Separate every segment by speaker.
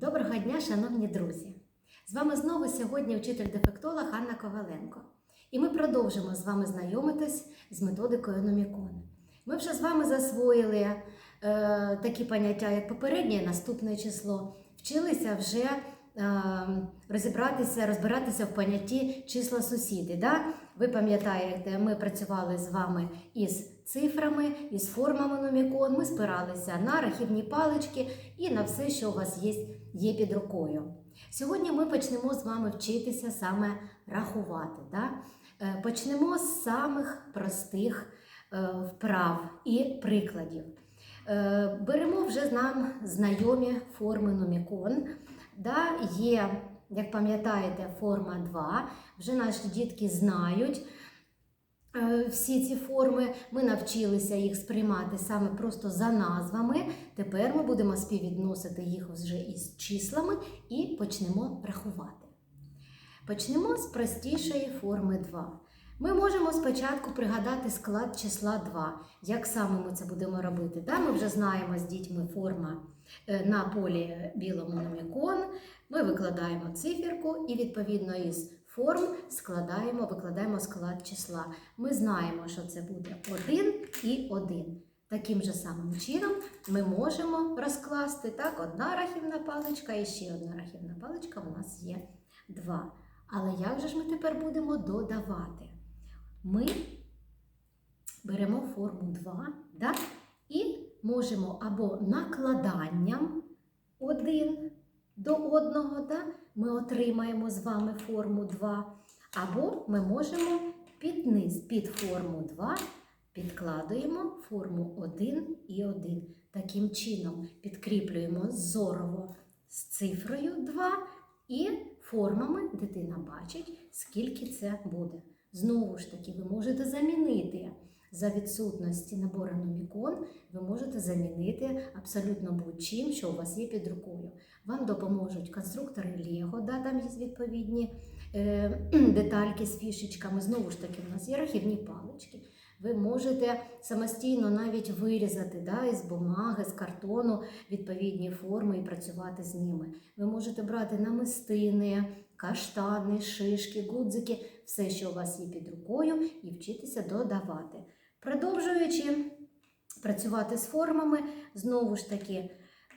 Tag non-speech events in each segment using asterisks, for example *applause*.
Speaker 1: Доброго дня, шановні друзі! З вами знову сьогодні вчитель-дефектолог Анна Коваленко. І ми продовжимо з вами знайомитись з методикою Номікон. Ми вже з вами засвоїли е, такі поняття, як попереднє наступне число. Вчилися вже розібратися, розбиратися в понятті числа сусіди. Да? Ви пам'ятаєте, ми працювали з вами із цифрами, із формами номікон. Ми спиралися на рахівні палички і на все, що у вас є, є під рукою. Сьогодні ми почнемо з вами вчитися саме рахувати. Да? Е, Почнемо з самих простих е, вправ і прикладів. Е, Беремо вже нам знайомі форми номікон. Да? Є, як пам'ятаєте, форма 2. Вже наші дітки знають е, всі ці форми. Ми навчилися їх сприймати саме просто за назвами. Тепер ми будемо співвідносити їх вже із числами і почнемо рахувати. Почнемо з простішої форми 2. Ми можемо спочатку пригадати склад числа 2. Як саме ми це будемо робити? Да, ми вже знаємо з дітьми форма е, на полі білому номікон. Ми викладаємо циферку і відповідно із форм складаємо, викладаємо склад числа. Ми знаємо, що це буде 1 і 1. Таким же самим чином ми можемо розкласти так, одна рахівна паличка і ще одна рахівна паличка у нас є 2. Але як же ж ми тепер будемо додавати? Ми беремо форму 2 да? і можемо або накладанням один до одного, да? ми отримаємо з вами форму 2, або ми можемо під низ, під форму 2 підкладуємо форму 1 і 1. Таким чином підкріплюємо зорово з цифрою 2 і формами дитина бачить, скільки це буде. Знову ж таки, ви можете замінити за відсутності набору номікон, ви можете замінити абсолютно будь-чим, що у вас є під рукою. Вам допоможуть конструктори Лего, да, там є відповідні е, *clears throat* детальки з фішечками. Знову ж таки, у нас є рахівні палички. Ви можете самостійно навіть вирізати да, із бумаги, з картону відповідні форми і працювати з ними. Ви можете брати намистини, каштани, шишки, гудзики, все, що у вас є під рукою, і вчитися додавати. Продовжуючи працювати з формами, знову ж таки,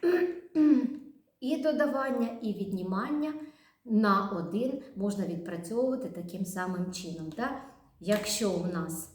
Speaker 1: *clears throat* і додавання, і віднімання на один можна відпрацьовувати таким самим чином. Да? Якщо у нас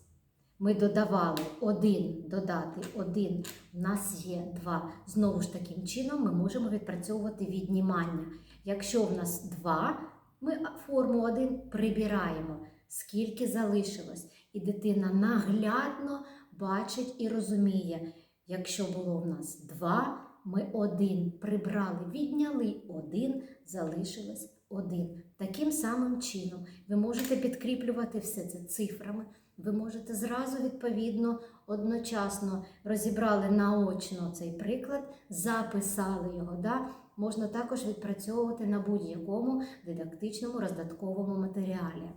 Speaker 1: ми додавали один, додати один, у нас є два. Знову ж таким чином ми можемо відпрацьовувати віднімання. Якщо в нас два, ми форму 1 прибираємо, скільки залишилось. І дитина наглядно бачить і розуміє, якщо було в нас 2, ми один прибрали, відняли один, залишилось один. Таким самим чином ви можете підкріплювати все це цифрами. Ви можете зразу відповідно одночасно розібрали наочно цей приклад, записали його. Да? Можна також відпрацьовувати на будь-якому дидактичному роздатковому матеріалі.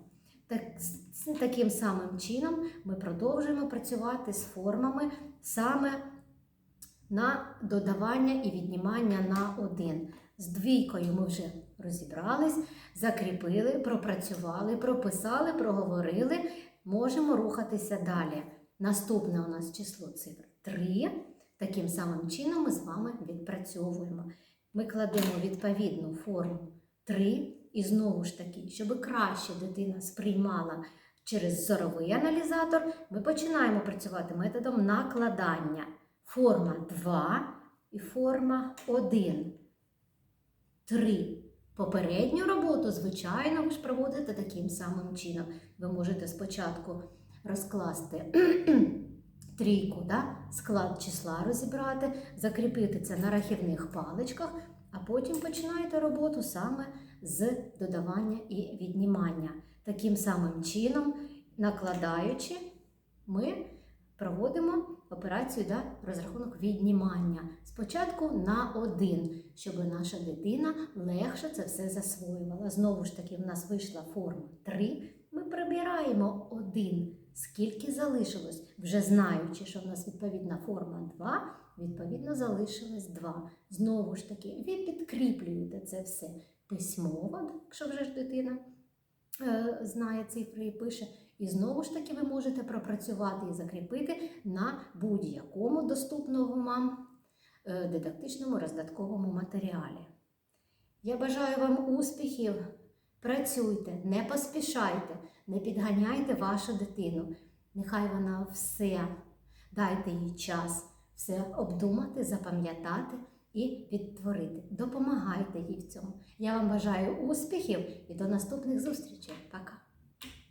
Speaker 1: Так, таким самим чином ми продовжуємо працювати з формами саме на додавання і віднімання на один. З двійкою ми вже розібрались, закріпили, пропрацювали, прописали, проговорили. Можемо рухатися далі. Наступне у нас число цифр 3. Таким самим чином ми з вами відпрацьовуємо. Ми кладемо відповідну форму 3. І знову ж таки, щоб краще дитина сприймала через зоровий аналізатор, ми починаємо працювати методом накладання. Форма 2 і форма 1. 3. Попередню роботу, звичайно, ви ж проводите таким самим чином. Ви можете спочатку розкласти трійку, да? склад числа розібрати, закріпити це на рахівних паличках, а потім починаєте роботу саме з додавання і віднімання. Таким самим чином, накладаючи, ми проводимо операцію да, розрахунок віднімання. Спочатку на один, щоб наша дитина легше це все засвоювала. Знову ж таки, в нас вийшла форма 3. Ми прибираємо один. Скільки залишилось, вже знаючи, що в нас відповідна форма 2, відповідно, залишилось два. Знову ж таки, ви підкріплюєте це все письмово, якщо вже ж дитина е, знає цифри і пише. І знову ж таки ви можете пропрацювати і закріпити на будь-якому доступному вам е, дидактичному роздатковому матеріалі. Я бажаю вам успіхів. Працюйте, не поспішайте, не підганяйте вашу дитину. Нехай вона все, дайте їй час все обдумати, запам'ятати і відтворити. Допомагайте їй в цьому. Я вам бажаю успіхів і до наступних зустрічей. Пока!